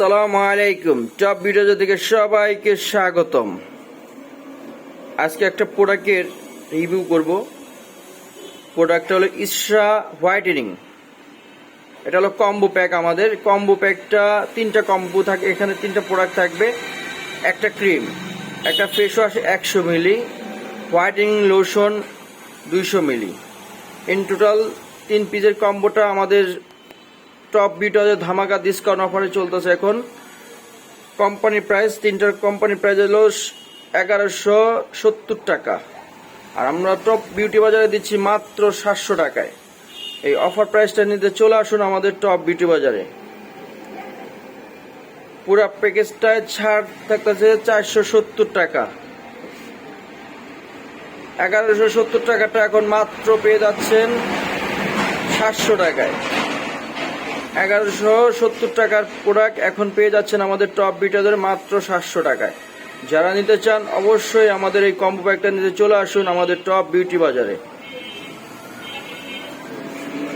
আসসালামু আলাইকুম। Top video থেকে সবাইকে স্বাগতম। আজকে একটা প্রোডাক্টের রিভিউ করব। প্রোডাক্টটা হলো ইসরা হোয়াইটেনিং এটা হলো কম্বো প্যাক আমাদের। কম্বো প্যাকটা তিনটা কম্বো থাকে, এখানে তিনটা প্রোডাক্ট থাকবে। একটা ক্রিম একটা ফেস ওয়াশ একশো মিলি হোয়াইটেনিং লোশন দুইশো মিলি ইন টোটাল তিন পিসের কম্বোটা আমাদের টপ বিটাতে ধামাকা ডিসকাউন্ট অফারে চলতেছে এখন। কোম্পানি প্রাইস তিনটার কোম্পানি প্রাইস হলো এগারোশো সত্তর টাকা। আর আমরা টপ বিউটি বাজারে দিচ্ছি মাত্র সাতশো টাকায়। এই অফার প্রাইসটা নিতে চলে আসুন আমাদের টপ বিউটি বাজারে। পুরো প্যাকেজটায় ছাড় থাকতেছে চারশো সত্তর টাকা। এগারোশো সত্তর টাকাটা এখন মাত্র পেয়ে যাচ্ছেন সাতশো টাকায়। এগারোশো সত্তর টাকার প্রোডাক্ট এখন পেয়ে যাচ্ছেন আমাদের টপ বিটাদের মাত্র সাতশো টাকায়। যারা নিতে চান অবশ্যই আমাদের এই কম্বো প্যাকটা নিতে চলে আসুন আমাদের টপ বিউটি বাজারে।